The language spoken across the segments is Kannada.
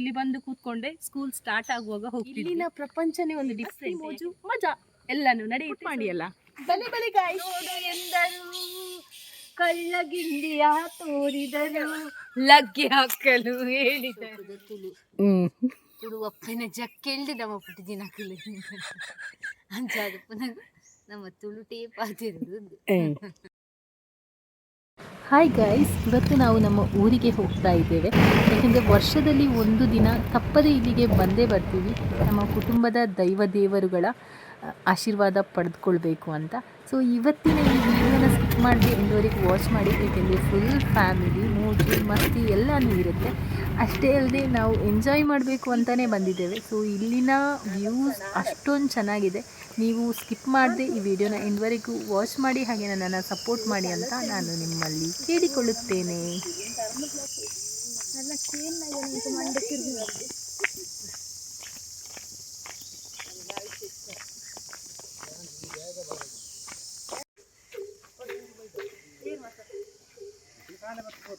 ಇಲ್ಲಿ ಬಂದು ಕೂತ್ಕೊಂಡೆ ಸ್ಕೂಲ್ ಸ್ಟಾರ್ಟ್ ಆಗುವಾಗ ಹೋಗ್ತಿದ್ವಿ. ಇಲ್ಲಿನ ಪ್ರಪಂಚನೇ ಒಂದು ಡಿಫ್ರೆಂಟ್ ಮೋಜು ಮಜಾ. ಎಲ್ಲಾನು ನಡೆಯಿತು ಮಾಡಿ ಅಲ್ಲ ಬಲೆ ಬಲೆ ಗಾಯ ಎಂದರು ಕಳ್ಳಗಿಂಡಿಯ ತೋರಿದರು ಲಗ್ಗೆ ಹಾಕಲು ಹೇಳಿದರು. ತುಳು ಒಪ್ಪನ ಜಕ್ಕೆಳ್ದು ನಮ್ಮ ಪುಟ್ಟ ದಿನ ಅಂಚಾದ ಅಂಜಾದಪ್ಪನ ನಮ್ಮ ತುಳು ಟೇಪ್ ಹಾಯ್ ಗೈಸ್ ಇವತ್ತು ನಾವು ನಮ್ಮ ಊರಿಗೆ ಹೋಗ್ತಾ ಇದ್ದೇವೆ. ಯಾಕೆಂದರೆ ವರ್ಷದಲ್ಲಿ ಒಂದು ದಿನ ತಪ್ಪದೇ ಇಲ್ಲಿಗೆ ಬಂದೇ ಬರ್ತೀವಿ. ನಮ್ಮ ಕುಟುಂಬದ ದೈವ ದೇವರುಗಳ ಆಶೀರ್ವಾದ ಪಡೆದುಕೊಳ್ಬೇಕು ಅಂತ. ಸೊ ಇವತ್ತಿನ ಈ ವಿಡಿಯೋನ ಸ್ಕಿಪ್ ಮಾಡಿ ಎಂದವರೆಗೆ ವಾಚ್ ಮಾಡಿ, ಏಕೆಂದರೆ ಫುಲ್ ಫ್ಯಾಮಿಲಿ ಮೂಜು ಮಸ್ತಿ ಎಲ್ಲನೂ ಇರುತ್ತೆ. ಅಷ್ಟೇ ಅಲ್ಲದೆ ನಾವು ಎಂಜಾಯ್ ಮಾಡಬೇಕು ಅಂತಲೇ ಬಂದಿದ್ದೇವೆ. ಸೊ ಇಲ್ಲಿನ ವ್ಯೂಸ್ ಅಷ್ಟೊಂದು ಚೆನ್ನಾಗಿದೆ. ನೀವು ಸ್ಕಿಪ್ ಮಾಡದೆ ಈ ವಿಡಿಯೋನ ಎಂಡ್ವರೆಗೂ ವಾಚ್ ಮಾಡಿ, ಹಾಗೆ ನನ್ನನ್ನು ಸಪೋರ್ಟ್ ಮಾಡಿ ಅಂತ ನಾನು ನಿಮ್ಮಲ್ಲಿ ಕೇಳಿಕೊಳ್ಳುತ್ತೇನೆ.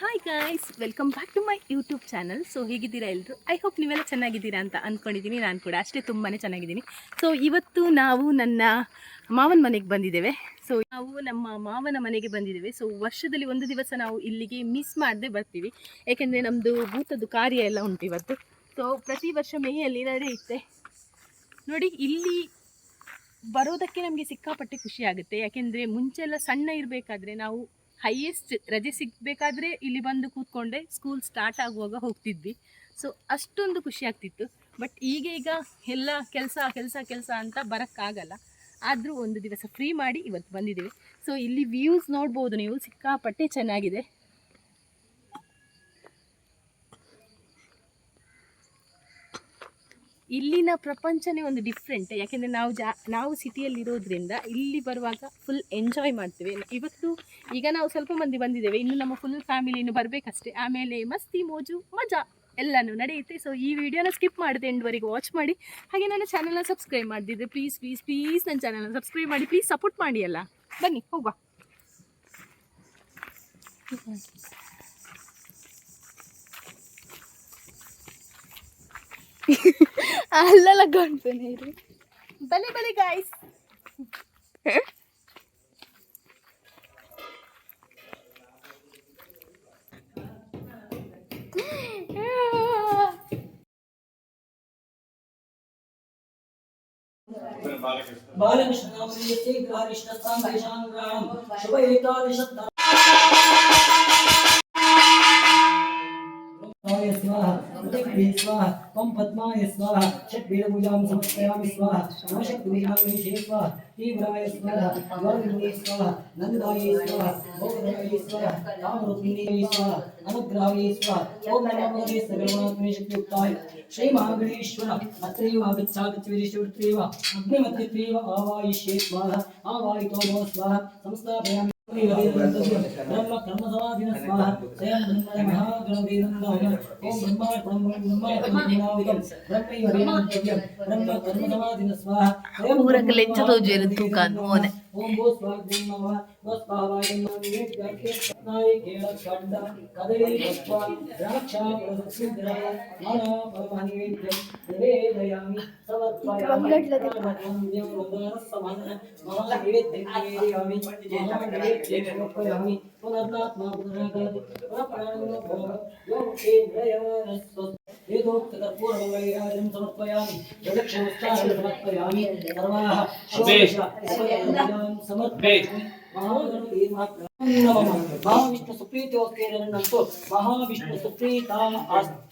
Hi guys welcome back to my YouTube channel so ಹೇಗಿದ್ದೀರಾ ಎಲ್ಲರೂ ಐ ಹೋಪ್ ನೀವೆಲ್ಲ ಚೆನ್ನಾಗಿದ್ದೀರಾ ಅಂತ ಅಂದ್ಕೊಂಡಿದ್ದೀನಿ ನಾನು ಕೂಡ ಅಷ್ಟೇ ತುಂಬಾ ಚೆನ್ನಾಗಿದ್ದೀನಿ. ಸೊ ಇವತ್ತು ನಾವು ನನ್ನ ಮಾವನ ಮನೆಗೆ ಬಂದಿದ್ದೇವೆ. ಸೊ ನಾವು ನಮ್ಮ ಮಾವನ ಮನೆಗೆ ಬಂದಿದ್ದೇವೆ. ಸೊ ವರ್ಷದಲ್ಲಿ ಒಂದು ದಿವಸ ನಾವು ಇಲ್ಲಿಗೆ ಮಿಸ್ ಮಾಡದೆ ಬರ್ತೀವಿ. ಯಾಕೆಂದರೆ ನಮ್ಮದು ಭೂತದ್ದು ಕಾರ್ಯ ಎಲ್ಲ ಉಂಟು ಇವತ್ತು. ಸೊ ಪ್ರತಿ ವರ್ಷ ಮೇಯಲ್ಲಿ ನಡೆಯುತ್ತೆ ನೋಡಿ, ಇಲ್ಲಿ ಬರೋದಕ್ಕೆ ನಮಗೆ ಸಿಕ್ಕಾಪಟ್ಟೆ ಖುಷಿ ಆಗುತ್ತೆ. ಯಾಕೆಂದರೆ ಮುಂಚೆಲ್ಲ ಸಣ್ಣ ಇರಬೇಕಾದ್ರೆ ನಾವು ಹೈಯೆಸ್ಟ್ ರಜೆ ಸಿಗಬೇಕಾದ್ರೆ ಇಲ್ಲಿ ಬಂದು ಕೂತ್ಕೊಂಡೆ ಸ್ಕೂಲ್ ಸ್ಟಾರ್ಟ್ ಆಗುವಾಗ ಹೋಗ್ತಿದ್ವಿ. ಸೊ ಅಷ್ಟೊಂದು ಖುಷಿ ಆಗ್ತಿತ್ತು. ಬಟ್ ಈಗ ಈಗ ಎಲ್ಲ ಕೆಲಸ ಕೆಲಸ ಕೆಲಸ ಅಂತ ಬರೋಕ್ಕಾಗಲ್ಲ. ಆದರೂ ಒಂದು ದಿವಸ ಫ್ರೀ ಮಾಡಿ ಇವತ್ತು ಬಂದಿದ್ದೀವಿ. ಸೊ ಇಲ್ಲಿ ವ್ಯೂಸ್ ನೋಡ್ಬೋದು ನೀವು. ಸಿಕ್ಕಾಪಟ್ಟೆ ಚೆನ್ನಾಗಿದೆ. ಇಲ್ಲಿನ ಪ್ರಪಂಚನೇ ಒಂದು ಡಿಫ್ರೆಂಟ್ ಯಾಕೆಂದರೆ ನಾವು ಜಾ, ನಾವು ಸಿಟಿಯಲ್ಲಿರೋದ್ರಿಂದ ಇಲ್ಲಿ ಬರುವಾಗ ಫುಲ್ ಎಂಜಾಯ್ ಮಾಡ್ತೇವೆ. ಇವತ್ತು ಈಗ ನಾವು ಸ್ವಲ್ಪ ಮಂದಿ ಬಂದಿದ್ದೇವೆ. ಇನ್ನು ನಮ್ಮ ಫುಲ್ ಫ್ಯಾಮಿಲಿ ಇನ್ನು ಬರಬೇಕಷ್ಟೇ. ಆಮೇಲೆ ಮಸ್ತಿ, ಮೋಜು, ಮಜಾ ಎಲ್ಲನೂ ನಡೆಯುತ್ತೆ. ಸೊ ಈ ವಿಡಿಯೋನ ಸ್ಕಿಪ್ ಮಾಡಿದೆ ಎಂಡ್ವರೆಗೆ ವಾಚ್ ಮಾಡಿ. ಹಾಗೆ ನನ್ನ ಚಾನಲ್ನ ಸಬ್ಸ್ಕ್ರೈಬ್ ಮಾಡಿದ್ದೆ ಪ್ಲೀಸ್ ಪ್ಲೀಸ್ ಪ್ಲೀಸ್ ನನ್ನ ಚಾನಲ್ನ ಸಬ್ಸ್ಕ್ರೈಬ್ ಮಾಡಿ. ಪ್ಲೀಸ್ ಸಪೋರ್ಟ್ ಮಾಡಿ ಅಲ್ಲ ಬನ್ನಿ, ಹೋಗುವ. ಅಲ್ಲೆಲ್ಲ ಗಂಟು ನೀರು ಬಲೆ ಬಲೆ ಗಾಯ್ಸ್ ಬಾಲಕೃಷ್ಣ ಬಾಲಕೃಷ್ಣ ಸಂಗೀತಾನ್ ಗ್ರಾಮ ಶುಭ ಏಕಾದಶ स्वाहा उदग्भे स्वाहा त्वं पद्माय स्वाहा षट्वेदपूजां समर्पयामि स्वाहा नवशक्तिविधानविषये स्वाहा तीव्राय स्वाहा योगिने स्वाहा नन्दाय स्वाहा भोगदाय स्वाहा कामरूपिणे स्वाहा अनुग्रहाय स्वाहा ओम नमो भगवते सर्वगुणात्मने शक्तियुक्ताय श्री महागणेश्वर अत्रैव आगच्छागच्छविरिष्टवृत्त्रैव अग्निमध्यत्वैव आवायिष्ये स्वाहा आवायितो नो स्वाहा संस्थापयामि ನಮ್ಮ ಕರ್ಮ ಸಮಾಧಿನ ಸ್ವಾಹ ಸ್ವಯಂ ಬ್ರಹ್ಮಣ ಓಂ ಮೂರಕ್ಕೆ ಲೆಂಚ ತೋಜೇರು ತೂಕ ಅಂತ ओम भो स्वाग्निं नमः वस्पावाय नमः नायिकेण खण्ड कदये भक्त्वा द्राक्षा प्रसुद्राय मनोपमनिवेद्यं निवेदयामि समर्पयामि नमः रुद्रसमानं मम निवेद्यं निवेदयामि मम निवेद्यं समर्पयामि पुनर्नात्मा पुनरागत पुनः प्राणो भोग योगेन्द्रय रस्वत् ఏదో కర్పూరమంగళీరాజం సమర్పయామి ప్రదక్షిణస్థానం సమర్పయామి సర్వాః సమర్పయామి మహావిష్ణు సుప్రీతోకేరన్నంతో మహావిష్ణు సుప్రీతా ఆస్తి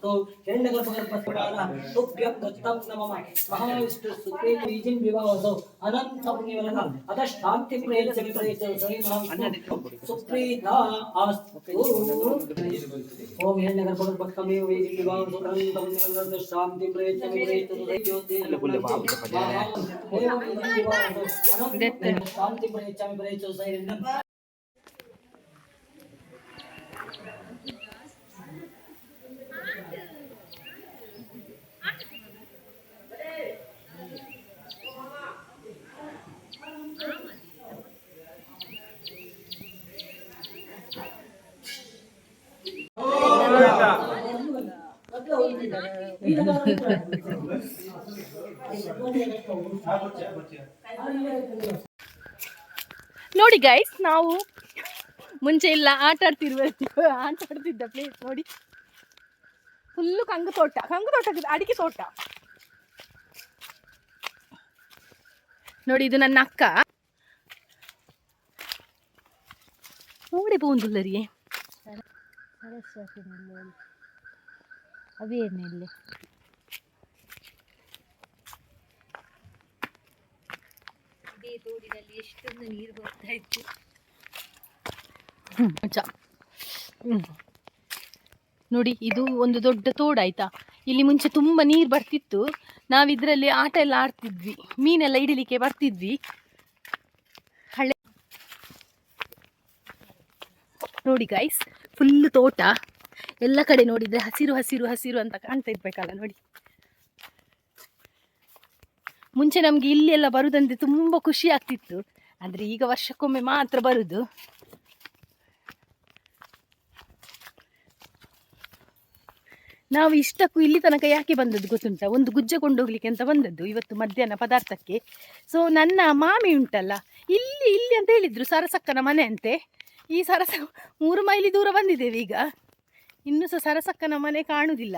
ಅನಂತ ಪುಣ್ಯವಾದ ಶ್ರಾಂತಿ ಪ್ರಯತ್ನ ಮಹಾವಿಷ್ಣು ಶಾಂತಿ ಪ್ರಯತ್ನ ಮಹಾವಿಷ್ಣು ಸುಪ್ರೀತ ಅಸ್ತು ಹಿರಣ್ಯಗರ್ಭಗರ್ಭಸ್ಥಾನ ತುಭ್ಯಂ ದತ್ತಂ ನಮಃ ಮಹಾವಿಷ್ಣು ಸುಪ್ರೀತ ಬೀಜಿಂ ವಿವಾಹಸೌ ಅನಂತ ಪುಣ್ಯವರನ ಅದ ಶಾಂತಿ ಪ್ರಯತ್ನ ವಿಪರೀತ ಶ್ರೀ ಮಹಾವಿಷ್ಣು ಸುಪ್ರೀತ ಅಸ್ತು ಓಂ ಹಿರಣ್ಯಗರ್ಭಗರ್ಭಸ್ತಮೇವ ಬೀಜಿಂ ವಿವಾಹಸೌ ಅನಂತ ಪುಣ್ಯವರನ ಶಾಂತಿ ಪ್ರಯತ್ನ ವಿಪರೀತ ಜ್ಯೋತಿ ಶಾಂತಿ ಪ್ರಯತ್ನ ವಿಪರೀತ ಶ್ರೀ ನೋಡಿ ಗೈಸ್ ನಾವು ಮುಂಚೆ ಇಲ್ಲ ಆಟ ಆಡ್ತಿರುವ ಆಟ ಆಡ್ತಿದ್ದ ಪ್ಲೇಸ್ ನೋಡಿ. ಫುಲ್ಲು ಕಂಗು ತೋಟ ಕಂಗು ತೋಟ ಅಡಿಕೆ ತೋಟ. ನೋಡಿ ಇದು ನನ್ನ ಅಕ್ಕ. ನೋಡಿ ಬೋಂದುಲ್ಲರಿಯೇ ಸರಸ್ವತಿ ನೆಲೆ ಅವೇರ್ ಎಷ್ಟೊಂದು ನೀರು ಬರ್ತಾ ಇತ್ತು. ನೋಡಿ, ಇದು ಒಂದು ದೊಡ್ಡ ತೋಡಾಯ್ತಾ ಇಲ್ಲಿ ಮುಂಚೆ ತುಂಬ ನೀರು ಬರ್ತಿತ್ತು. ನಾವಿದ್ರಲ್ಲಿ ಆಟ ಎಲ್ಲ ಆಡ್ತಿದ್ವಿ. ಮೀನೆಲ್ಲ ಹಿಡಿಲಿಕ್ಕೆ ಬರ್ತಿದ್ವಿ. ಹಳೆ ನೋಡಿ ಗೈಸ್ ಫುಲ್ ತೋಟ. ಎಲ್ಲ ಕಡೆ ನೋಡಿದ್ರೆ ಹಸಿರು ಹಸಿರು ಹಸಿರು ಅಂತ ಕಾಣ್ತಾ ಇರ್ಬೇಕಲ್ಲ, ನೋಡಿ. ಮುಂಚೆ ನಮಗೆ ಇಲ್ಲಿ ಎಲ್ಲ ಬರುದಂದ್ರೆ ತುಂಬ ಖುಷಿ ಆಗ್ತಿತ್ತು. ಅಂದರೆ ಈಗ ವರ್ಷಕ್ಕೊಮ್ಮೆ ಮಾತ್ರ ಬರುದು. ನಾವು ಇಷ್ಟಕ್ಕೂ ಇಲ್ಲಿ ತನಕ ಯಾಕೆ ಬಂದದ್ದು ಗೊತ್ತುಂಟ? ಒಂದು ಗುಜ್ಜೆ ಕೊಂಡೋಗ್ಲಿಕ್ಕೆ ಅಂತ ಬಂದದ್ದು ಇವತ್ತು ಮಧ್ಯಾಹ್ನ ಪದಾರ್ಥಕ್ಕೆ. ಸೊ ನನ್ನ ಮಾಮಿ ಉಂಟಲ್ಲ, ಇಲ್ಲಿ ಇಲ್ಲಿ ಅಂತ ಹೇಳಿದ್ರು ಸರಸಕ್ಕನ ಮನೆ ಅಂತೆ. ಈ ಸರಸ ಮೂರು ಮೈಲಿ ದೂರ ಬಂದಿದ್ದೇವೆ ಈಗ. ಇನ್ನೂ ಸಹ ಸರಸಕ್ಕನ ಮನೆ ಕಾಣುವುದಿಲ್ಲ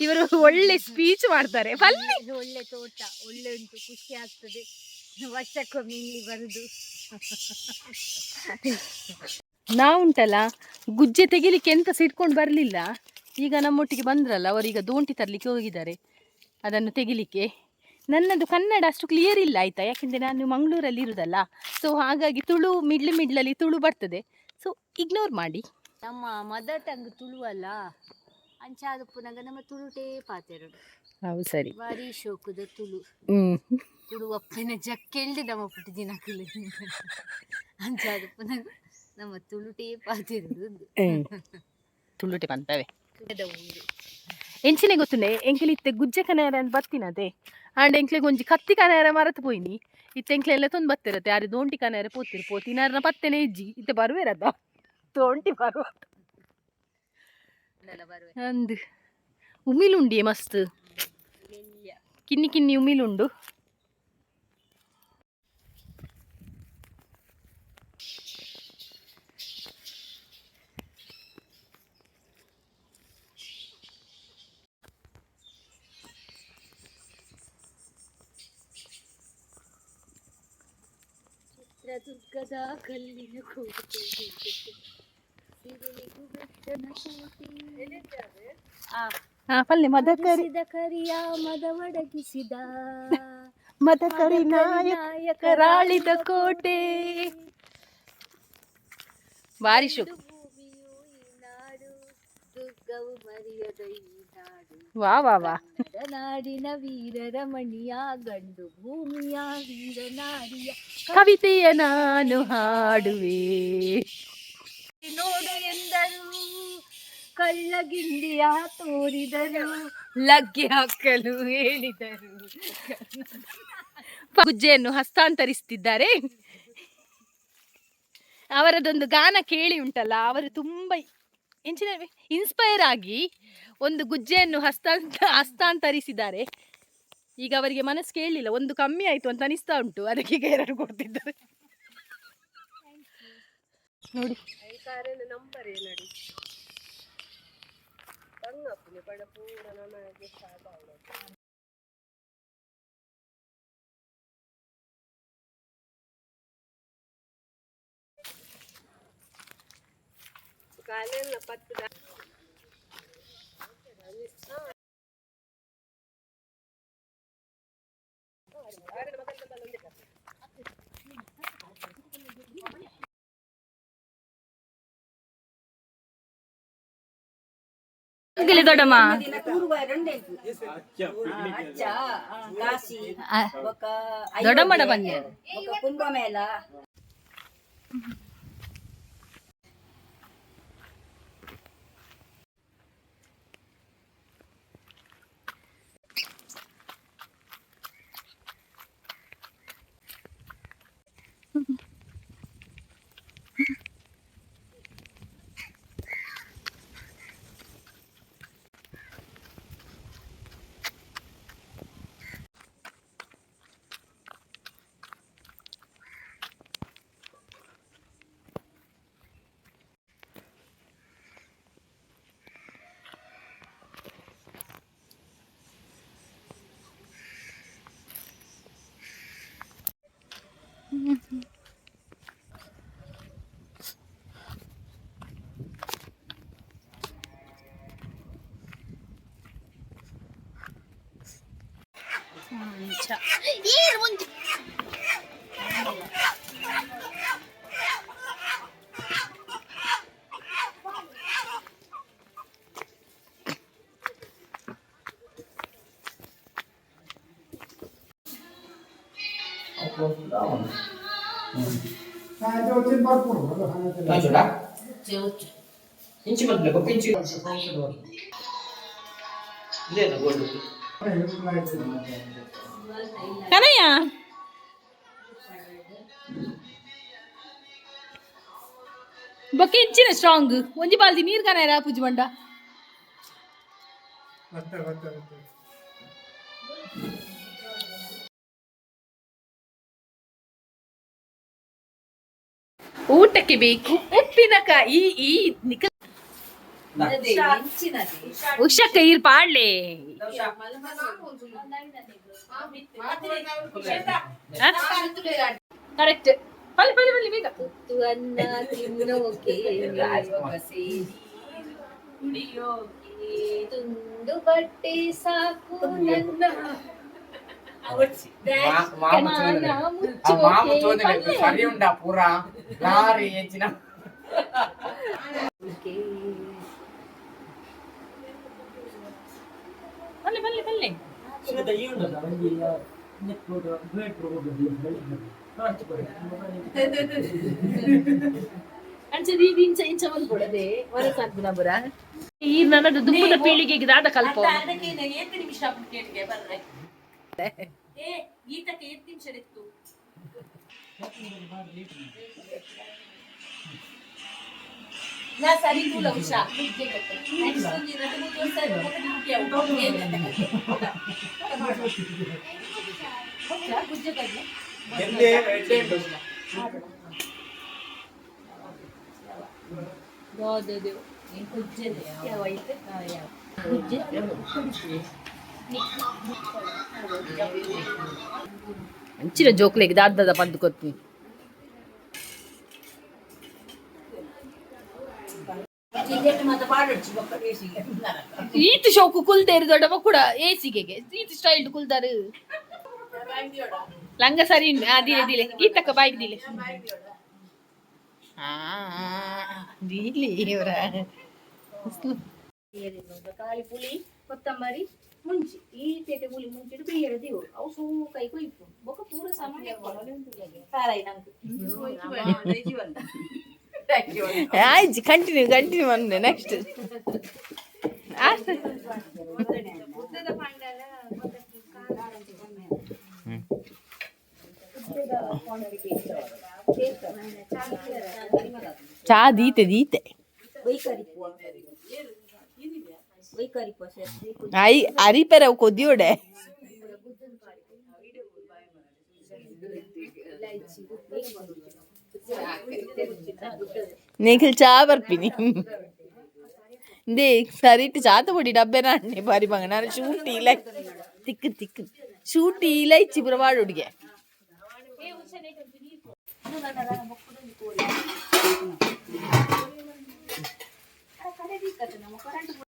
ಇವರು ಒಳ್ಳೆ ಸ್ಪೀಚ್ ಮಾಡ್ತಾರೆ. ಬನ್ನಿ ಒಳ್ಳೆ ತೋಟ ಒಳ್ಳೆ ಉಂಟು ಖುಷಿ ಆಗ್ತದೆ. ವರ್ಷಕ್ಕೊಮ್ಮೆ ಇಲ್ಲಿ ಬರುದು. ನಾವುಂಟಲ್ಲ ಗುಜ್ಜೆ ತೆಗಿಲಿಕ್ಕೆ ಎಂತ ಸಿಟ್ಕೊಂಡು ಬರಲಿಲ್ಲ. ಈಗ ನಮ್ಮೊಟ್ಟಿಗೆ ಬಂದ್ರಲ್ಲ ಅವರೀಗ ದೋಂಟಿ ತರಲಿಕ್ಕೆ ಹೋಗಿದ್ದಾರೆ. ಅದನ್ನು ತೆಗಿಲಿಕ್ಕೆ. ನನ್ನದು ಕನ್ನಡ ಅಷ್ಟು ಕ್ಲಿಯರ್ ಇಲ್ಲ ಆಯ್ತಾ? ಯಾಕೆಂದರೆ ನಾನು ಮಂಗಳೂರಲ್ಲಿ ಇರುದಲ್ಲ. ಸೊ ಹಾಗಾಗಿ ತುಳು ಮಿಡ್ಲ್ ಮಿಡ್ಲಲ್ಲಿ ತುಳು ಬರ್ತದೆ. ಸೊ ಇಗ್ನೋರ್ ಮಾಡಿ. ನಮ್ಮ ಮದರ್ ಟಂಗ್ ತುಳು ಅಲ್ಲ. ಅಂಚಾದ ಪುನಗ ನಮ್ಮ ತುಳುಟೇ ಪಾತೆರಡು. ಅವು ಸರಿ. ಬಾರಿ ಶೋಕುದ ತುಳು. ಹ್ಞೂ ತುಳು ಅಪ್ಪನ ದಮ ನಮ್ಮ ಪುಟ್ಟ ದಿನಕಲು. ಅಂಚಾದ ಪುನಗ ನಮ್ಮ ತುಳುಟೇ ಪಾತೆರಡು ತುಳುಟೆ ಬಂತವೆ ಎಂಚಿನ ಗೊತ್ತುಂಡೆ ಎಂಕ್ಲೆ ಇತ್ತೆ ಗುಜ್ಜೆ ಕನೆಯರ ಅಂತ ಬರ್ತಿನದೆ ಆಂಡ್ ಎಂಕ್ಲೆಗೆ ಒಂಜಿ ಕತ್ತಿ ಕನೆಯರ ಮರೆತು ಪೋಯಿನಿ. ಇತ್ತೆ ಎಂಕ್ಲೆಲ್ಲ ತೊಂದು ಬತ್ತಿರತ್ತೆ. ಯಾರು ದೋಂಟಿ ಕನೆಯರ ಪೋತಿರ್ ಪೋತಿ ಪೋತಿನಾರನ ಪತ್ತೆನೆ ಇಜ್ಜಿ. ಇತ್ತೆ ಬರುವೇರದ? ತೋಂಟಿ ಬರುವೆ. ಅಂದ್ ಉಮಿಲುಂಡಿ ಮಸ್ತ್ ಕಿನ್ನಿ ಕಿನ್ನಿ ಉಮಿಲುಂಡು ಚಿತ್ರದುರ್ಗದ ಕಲ್ಲಿನ ಕೋಟೆ ಸಿರಿಲಿಗು ಬೆಟ್ಟದ ಕೋಟೆ. ಆ, ಹಾ ಪಲ್ಲೆ ಮದಕರಿ. ಮದಸಿದ ಮದ ಮದಕರಿ ನಾಯಕ ರಾಳಿದ ಕೋಟೆ. ಭಾರಿ ಶುಕ್ ವಾ ವಾ ವಾ. ನಾಡಿನ ವೀರರ ಮಣಿಯ ಗಂಡು ಭೂಮಿಯ ವೀರನಾರಿಯ ಕವಿತೆಯ ನಾನು ಹಾಡುವೆ. ನೋಡು ಎಂದರು ಕಳ್ಳಗಿಂಡಿಯ ತೋರಿದರು, ಲಗ್ಗೆ ಹಾಕಲು ಹೇಳಿದರು. ಗುಜ್ಜೆಯನ್ನು ಹಸ್ತಾಂತರಿಸುತ್ತಿದ್ದಾರೆ. ಅವರದೊಂದು ಗಾನ ಕೇಳಿ ಉಂಟಲ್ಲ, ಅವರು ತುಂಬ ಎಂಚಿನ ಇನ್ಸ್ಪೈರ್ ಆಗಿ ಒಂದು ಗುಜ್ಜೆಯನ್ನು ಹಸ್ತಾಂತ, ಹಸ್ತಾಂತರಿಸಿದ್ದಾರೆ. ಈಗ ಅವರಿಗೆ ಮನಸ್ಸು ಕೇಳಲಿಲ್ಲ, ಒಂದು ಕಮ್ಮಿ ಆಯಿತು ಅಂತ ಅನಿಸ್ತಾ ಉಂಟು, ಅದಕ್ಕೆ ಈಗ ಎರಡು ಕೊಡ್ತಿದ್ದಾರೆ. ನೋಡಿ ಈ ಕಾರಿನ ನಂಬರ್ ಏನು ಅಡಿ ತಂಗಪ್ಪನೆ ಪಡ ಪೂರ ನನಗೆ ಸಾಕಾಗ ಕಾಲೆಲ್ಲ ಪತ್ತು ಗಲಿ ದೊಡ್ಡಮ್ಮ. ದೊಡ್ಡಮ್ಮಡ ಬಂದೆ ಕುಂಭಮೇಳ. బన్య ఒక కుంభమేళ ఇంచు మధ్యలో ఒక ఇంచు లేదు గోల్డ్ ಕನಯ್ಯ ಬೊಕ್ಕೆ ಇಂಚಿನ ಸ್ಟ್ರಾಂಗ್ ಒಂಜಿ ಬಾಲ್ದಿ ನೀರು ಕನಾಯರ ಪೂಜೆ ಮಂಡ ಊಟಕ್ಕೆ ಬೇಕು ಉಪ್ಪಿನಕಾಯಿ ಈ ನಿಕ ಉಷಕ್ಕ ಇರ್ ಪಾಡ್ಲೆ ಕರೆಕ್ಟ್ ಬಲ್ಲಿ ಬಲ್ಲಿ ಬಲ್ಲಿ ಬೇಗ ತುತ್ತು ಅನ್ನ ತಿನ್ನೋಕೆ ಮೇವ ಸೇರಿ ಕುಡಿಯೋಕೆ ತುಂಡು ಬಟ್ಟೆ ಸಾಕು ನನ್ನ ಮಾನ ಮುಚ್ಚೋಕೆ సరి ఉండా పూరా లారీ ఇచ్చిన ಬಲ್ಲಿ ಬಲ್ಲಿ ಬಲ್ಲಿ ಅಂಚೆ ಇದು ಇಂಚ ಇಂಚ ಬಂದು ಕೊಡದೆ ಹೊರಸಾಕ್ಬಿಡ ಬರ ಈ ನನ್ನದು ದುಂಬದ ಪೀಳಿಗೆಗೆ ದಾದ ಕಲ್ಪ ಈತಕ್ಕೆ ಎಷ್ಟು ನಿಮಿಷ ಇತ್ತು ನಾ ಸರಿ ಕೂಲ ಉಷಾ ನೆಕ್ಸ್ಟ್ ಒಂದು ಎರಡು ಮೂರು ದಿವಸ ಗುಜ್ಜೆಗಾಗಿ ಯಾವ್ದು ಗುಜ್ಜೆ ಯಾವ ಐತೆ ಯಾವ ಗುಜ್ಜೆ ಅಂಚಿನ ಜೋಕ್ಲೆಗೆ ದಾದದ ಪದ್ದು ಕೊತ್ತಿ ಮತ್ತೆ ಪಾಡಚ್ಚಿ ಒಕ್ಕ ಬೇಸಿಗೆ ಈತ್ ಶೋಕು ಕುಲ್ದೇರು ದೊಡ್ಡ ಕೂಡ ಏಸಿಗೆಗೆ ಈತ್ ಸ್ಟೈಲ್ ಕುಲ್ದಾರು. ಲಂಗ ಸರಿ. ಆ ದಿಲೆ ದಿಲೆ. ಗೀತಕ್ಕ ಬಾಯಿಗೆ ದಿಲೆ. ದಿಲಿ ಇವರ. ಕಾಳಿ ಪುಳಿ ಕೊತ್ತಂಬರಿ ಮುಂಚಿ. ಈ ತೇಟೆ ಪುಳಿ ಮುಂಚಿಡು ಬೇರೆ ದೇವ್ರು ಅವು ಸೂ ಕೈ ಕೊಯ್ಪು ಬೊಕ್ಕ ಪೂರ ಸಾಮಾನ್ಯ ಸಾರಾಯಿ ನಂಗೆ. ಆಯ್ತು ಕಂಟಿನ್ಯೂ ಕಂಟಿನ್ಯೂ ಬಂದೆ ನೆಕ್ಸ್ಟ್ ಚಾ ದೀತೆ ದೀತೆ. ಐ ಅರಿಪೆರ ಕೊದ್ದಿಯೋಡೆ ನಿಖಿಲ್ నిఖిల్ చావర్పిని దేఖ్ సరిట్ చాత పొడి డబ్బెనా అన్నీ బారి మంగనా షూట్ ఇలా తిక్కు తిక్కు షూట్ ఇలా ఇచ్చి పురవాడు ఉడిగా కరెంట్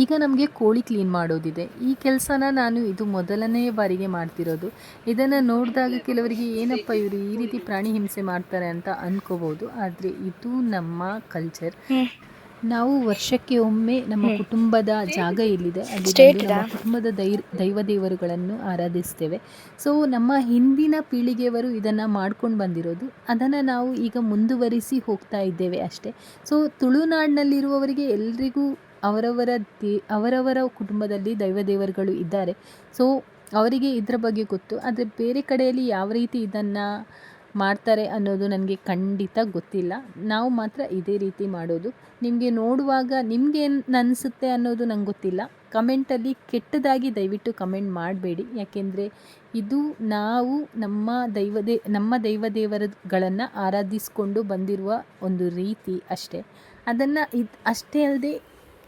ಈಗ ನಮಗೆ ಕೋಳಿ ಕ್ಲೀನ್ ಮಾಡೋದಿದೆ. ಈ ಕೆಲಸನ ನಾನು ಇದು ಮೊದಲನೇ ಬಾರಿಗೆ ಮಾಡ್ತಿರೋದು. ಇದನ್ನು ನೋಡಿದಾಗ ಕೆಲವರಿಗೆ ಏನಪ್ಪ ಇವರು ಈ ರೀತಿ ಪ್ರಾಣಿ ಹಿಂಸೆ ಮಾಡ್ತಾರೆ ಅಂತ ಅನ್ಕೋಬಹುದು ಆದರೆ ಇದು ನಮ್ಮ ಕಲ್ಚರ್ ನಾವು ವರ್ಷಕ್ಕೆ ಒಮ್ಮೆ ನಮ್ಮ ಕುಟುಂಬದ ಜಾಗ ಎಲ್ಲಿದೆ ಅಲ್ಲಿ ಬಂದು ನಮ್ಮ ಕುಟುಂಬದ ದೈರ್ ದೈವ ದೇವರುಗಳನ್ನು ಆರಾಧಿಸ್ತೇವೆ. ಸೊ ನಮ್ಮ ಹಿಂದಿನ ಪೀಳಿಗೆಯವರು ಇದನ್ನು ಮಾಡ್ಕೊಂಡು ಬಂದಿರೋದು. ಅದನ್ನು ನಾವು ಈಗ ಮುಂದುವರಿಸಿ ಹೋಗ್ತಾ ಇದ್ದೇವೆ ಅಷ್ಟೇ. ಸೊ ತುಳುನಾಡಿನಲ್ಲಿರುವವರಿಗೆ ಎಲ್ರಿಗೂ ಅವರವರ ದೇ ಅವರವರ ಕುಟುಂಬದಲ್ಲಿ ದೈವ ದೇವರುಗಳು ಇದ್ದಾರೆ. ಸೊ ಅವರಿಗೆ ಇದರ ಬಗ್ಗೆ ಗೊತ್ತು. ಆದರೆ ಬೇರೆ ಕಡೆಯಲ್ಲಿ ಯಾವ ರೀತಿ ಇದನ್ನು ಮಾಡ್ತಾರೆ ಅನ್ನೋದು ನನಗೆ ಖಂಡಿತ ಗೊತ್ತಿಲ್ಲ. ನಾವು ಮಾತ್ರ ಇದೇ ರೀತಿ ಮಾಡೋದು. ನಿಮಗೆ ನೋಡುವಾಗ ನಿಮ್ಗೇನು ಅನಿಸುತ್ತೆ ಅನ್ನೋದು ನಂಗೆ ಗೊತ್ತಿಲ್ಲ. ಕಮೆಂಟಲ್ಲಿ ಕೆಟ್ಟದಾಗಿ ದಯವಿಟ್ಟು ಕಮೆಂಟ್ ಮಾಡಬೇಡಿ. ಯಾಕೆಂದರೆ ಇದು ನಾವು ನಮ್ಮ ದೈವದೇ ನಮ್ಮ ದೈವ ದೇವರುಗಳನ್ನು ಆರಾಧಿಸಿಕೊಂಡು ಬಂದಿರುವ ಒಂದು ರೀತಿ ಅಷ್ಟೇ. ಅದನ್ನು ಇದು, ಅಷ್ಟೇ ಅಲ್ಲದೆ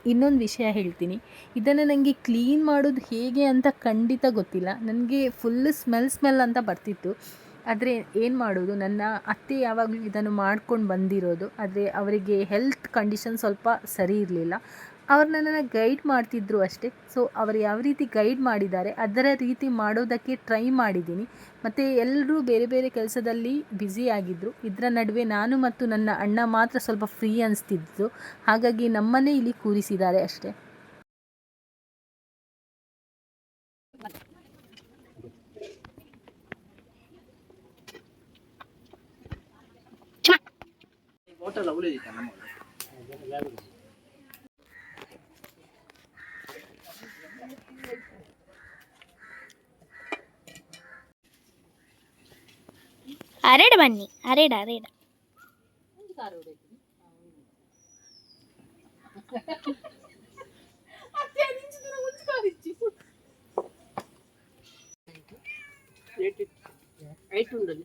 ಇನ್ನೊಂದು ವಿಷಯ ಹೇಳ್ತೀನಿ. ಇದನ್ನು ನನಗೆ ಕ್ಲೀನ್ ಮಾಡೋದು ಹೇಗೆ ಅಂತ ಖಂಡಿತ ಗೊತ್ತಿಲ್ಲ. ನನಗೆ ಫುಲ್ ಸ್ಮೆಲ್ ಸ್ಮೆಲ್ ಅಂತ ಬರ್ತಿತ್ತು. ಆದರೆ ಏನು ಮಾಡೋದು? ನನ್ನ ಅತ್ತೆ ಯಾವಾಗಲೂ ಇದನ್ನು ಮಾಡ್ಕೊಂಡು ಬಂದಿರೋದು. ಆದರೆ ಅವರಿಗೆ ಹೆಲ್ತ್ ಕಂಡೀಷನ್ ಸ್ವಲ್ಪ ಸರಿ ಇರಲಿಲ್ಲ. ಅವ್ರು ನನ್ನನ್ನು ಗೈಡ್ ಮಾಡ್ತಿದ್ರು ಅಷ್ಟೇ. ಸೊ ಅವರು ಯಾವ ರೀತಿ ಗೈಡ್ ಮಾಡಿದ್ದಾರೆ, ಅದರ ರೀತಿ ಮಾಡೋದಕ್ಕೆ ಟ್ರೈ ಮಾಡಿದ್ದೀನಿ. ಮತ್ತು ಎಲ್ಲರೂ ಬೇರೆ ಬೇರೆ ಕೆಲಸದಲ್ಲಿ ಬ್ಯುಸಿ ಆಗಿದ್ದರು ಇದರ ನಡುವೆ ನಾನು ಮತ್ತು ನನ್ನ ಅಣ್ಣ ಮಾತ್ರ ಸ್ವಲ್ಪ ಫ್ರೀ ಅನಿಸ್ತಿದ್ದು ಹಾಗಾಗಿ ನಮ್ಮನ್ನೇ ಇಲ್ಲಿ ಕೂರಿಸಿದ್ದಾರೆ ಅಷ್ಟೇ. പോത്തുള്ള ഉള്ളി ഇരിക്കാം നമ്മൾ അരയുടെ പന്നി അരയുടെ അരയുടെ ഏറ്റുണ്ടല്ലോ.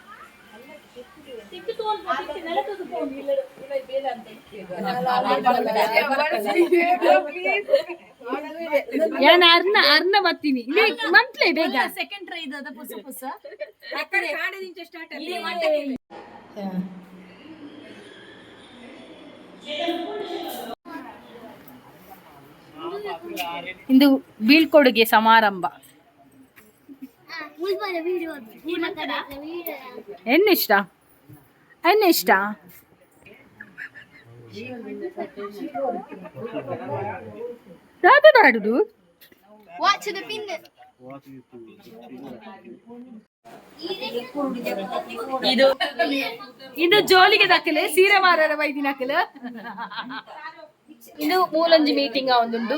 ನಾನು ಅರ್ನ ಅರ್ನ ಬರ್ತೀನಿ. ಮಂತ್ಲೇ ಬೇಗ ಸೆಕೆಂಡ್ ಟ್ರೈ ಇದ್ದದ ಪುಸ ಪುಸ ಇಂದು ಬೀಳ್ಕೊಡುಗೆ ಸಮಾರಂಭ. ಎನ್ನಿಷ್ಟ? ಎನ್ನಿಷ್ಟ ಮಾತನಾಡುದು ಇದು ಇದು ಜೋಲಿಗೆ ದಾಖಲೆ ಸೀರೆ ಮಾರಾರ ವೈದಿನ ನಕಲು ಇದು ಮೂಲಂಜಿ ಮೀಟಿಂಗ್ ಒಂದುಂಡು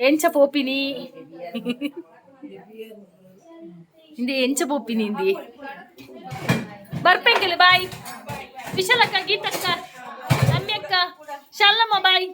ಎಂಚ ಪೋಪಿನಿ. ಇಂದಿ ಎಂಚ ಪೋಪಿನಿ ಇಂದಿ ಬರ್ಪೆಂಕಲ್ ಬಾಯ್. ವಿಶಾಲಕ್ಕ ಗೀತಕ್ಕ ರಮ್ಯಕ್ಕ ಶಾಲಮ್ಮ ಬಾಯ್.